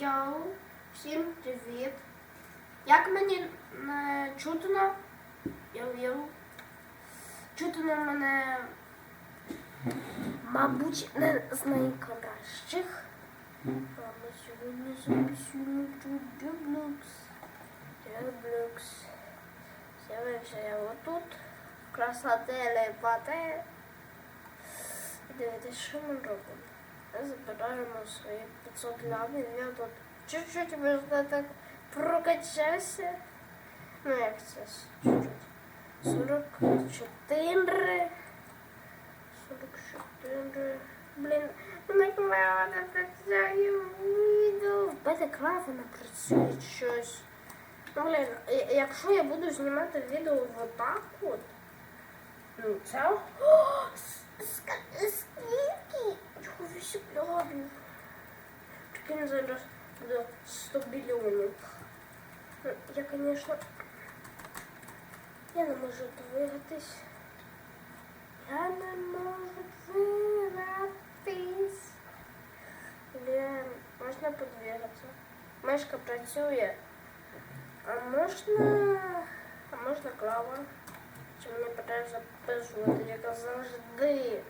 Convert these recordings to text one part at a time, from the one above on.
Йоу, всім привіт. Як мені е, чутно? Йоу-йоу. Чутно мене, мабуть, не з найкращих. А ми сьогодні записуємо тут Roblox. Roblox. З'явився я отут. В красотелі пате. Дивіться, що ми робимо. Забираємо свої 500 лямів. Я тут чуть-чуть можна так прокачався. Ну як це? Чуть-чуть. 44. 44. Блін, не клава не працює відео. В Бетекрафі не працює щось. Ну, блін, якщо я буду знімати відео в отак от, ну це... Буде 100 мільйонів. Ну, Я, звісно, я не можу двигатись. Я не можу двигатись. Блін, можна подвигатися. Мишка працює. А можна. А можна клава? Чи мені потрібно записувати, як завжди?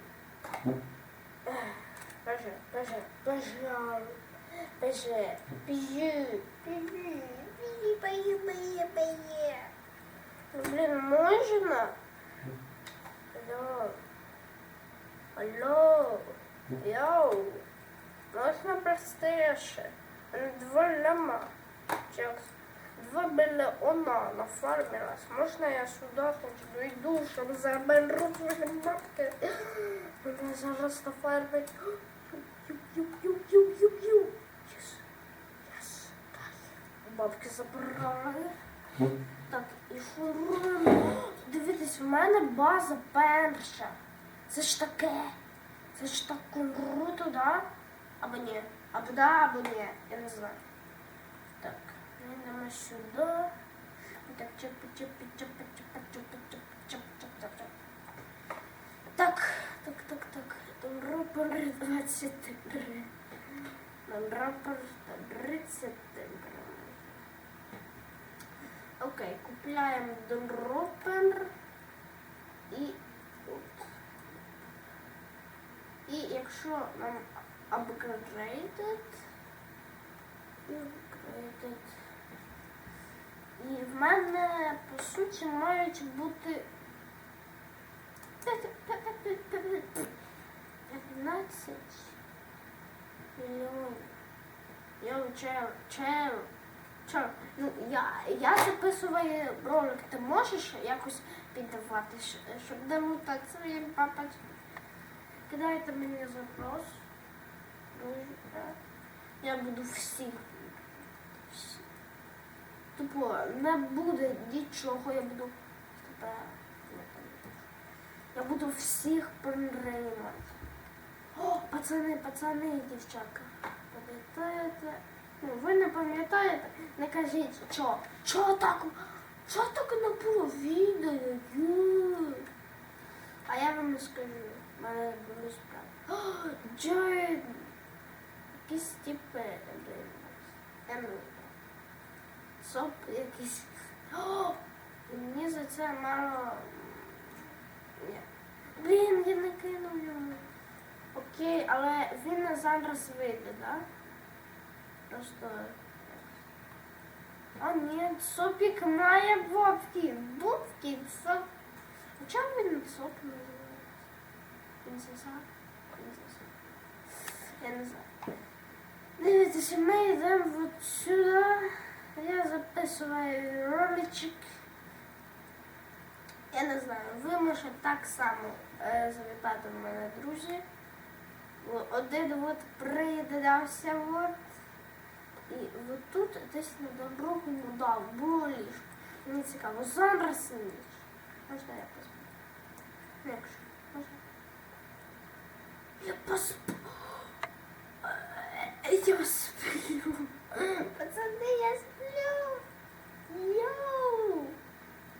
Боже, боже, боже. Бежи. Біжи. Біжи. Біжи, бої, Алло. Алло. Йоу. Можна простіше. Два ляма. Чекс. Два миллиона на фарме раз. Можно я сюда хоть дойду, чтобы заберу твои бабки? Меня зараз на фарме. Ю-ю-ю-ю-ю-ю. Бабки забирали. Так, і шуруємо. Дивіться, в мене база перша. Це ж таке. Це ж так круто, да? Або ні? Або да, або ні. Я не знаю. Так, йдемо сюди. Так, чапи, чапи, чапи, чапи, чапи, чапи, чапи, чапи, чапи. Так, так, так, так. Рупор 23. Рупор 33. Окей, купляємо дропер і от. І якщо нам upgraded, upgraded, і в мене, по суті, мають бути 15 мільйонів. Йоу, чел, чел. Чел, ну я, я записую ролик, ти можеш якось піддавати, щоб не своїм папочкам? Кидайте мені запрос. Так. Я буду всіх. всіх. Тупо не буде нічого, я буду тебе. Я буду всіх промреймати. О, пацани, пацани дівчатка. Пам'ятаєте? Ну, ви не пам'ятаєте? Не кажіть, що? Що так? Що так не було відео? А я вам не скажу. Мене були справи. Джой. Якісь блін, Я не. Соп якийсь. О, мені за це мало. Ні. Блін, я не кинув йому. Окей, але він зараз вийде, так? Да? Просто. А ні, сопік має бобки. Бобки, соп. А чому він соп називається? Принцеса? Принцеса. Я не знаю. Дивіться, ми йдемо от сюди. Я записую роличок. Я не знаю, ви можете так само е, завітати в мене, друзі. Один от приєднався от. І от тут десь на другому да, було ліжко. Мені цікаво, зараз ніч. Можна я посплю? Ну, Якщо, можна? Я посплю. Е, Я сплю. Пацани, я сплю. Йоу.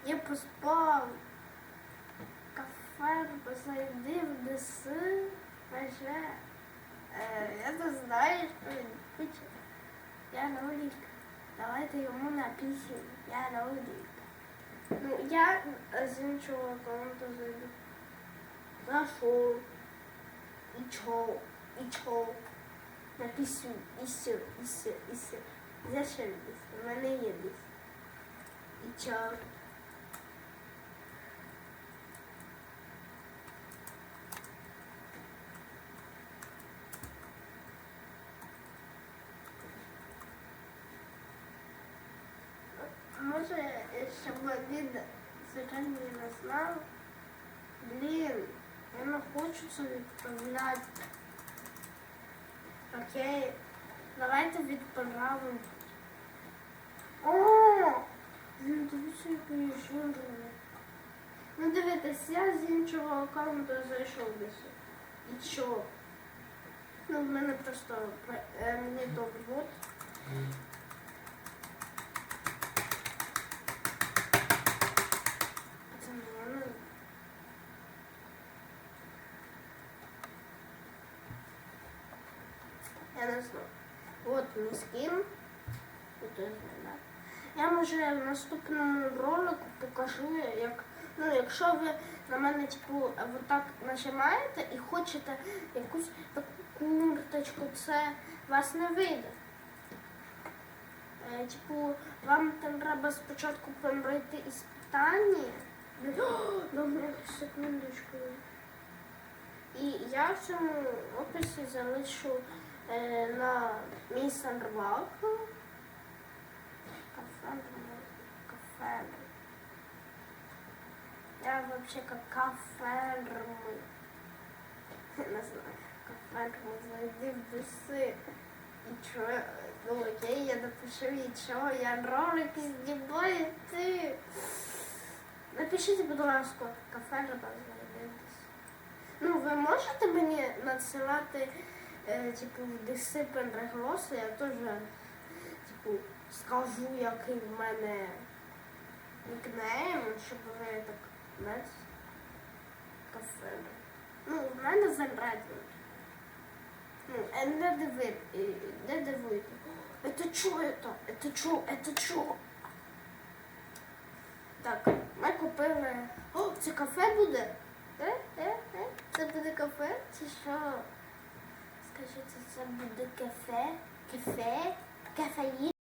Я поспав. Кафе посадив неси. Майже. Е, я не знаю, що він хоче. Я на Давайте йому на. Я на Ну, я з іншого аккаунту зайду. Зашов. І чо, і чо. Напишу, і все, і все, і все. десь. У мене є десь. І чо. Щоб він звичайно не знав. Блін, я не хочу це відправляти. Окей, давайте відправимо. О! Він дивіться, який жирний. Ну дивитесь, я з іншого аккаунту зайшов десь. І що? Ну, в мене просто е, мені добре. От. Пацани, я не- Знаю. От мій скін. Тут я може в наступному ролику покажу, як. Ну, якщо ви на мене, типу, отак нажимаєте і хочете якусь таку курточку, це вас не вийде. Е, типу, вам там треба спочатку пройти іспитання. Добре, секундочку. І я в цьому описі залишу на мій сервак. Кафе. Я вообще как каферми. Не знаю, каферми зайди в дуси. І чо, ну окей, я напишу, і чого, я ролик знімаю, ти. Напишіть, будь ласка, кафе знайдетесь. Ну, ви можете мені надсилати, е, типу, в диси переголоси, я теж, типу, скажу, який в мене нікнейм, щоб ви так, знаєте, кафе. Ну, в мене зарядно. Ну, е, не диви, е, не дивуйте. Это что это? Это что? Это что? Так, ми купили. О, це кафе буде? Е, е, е, це буде кафе? Чи що? Скажіть, це буде кафе? Кафе? Кафеїн?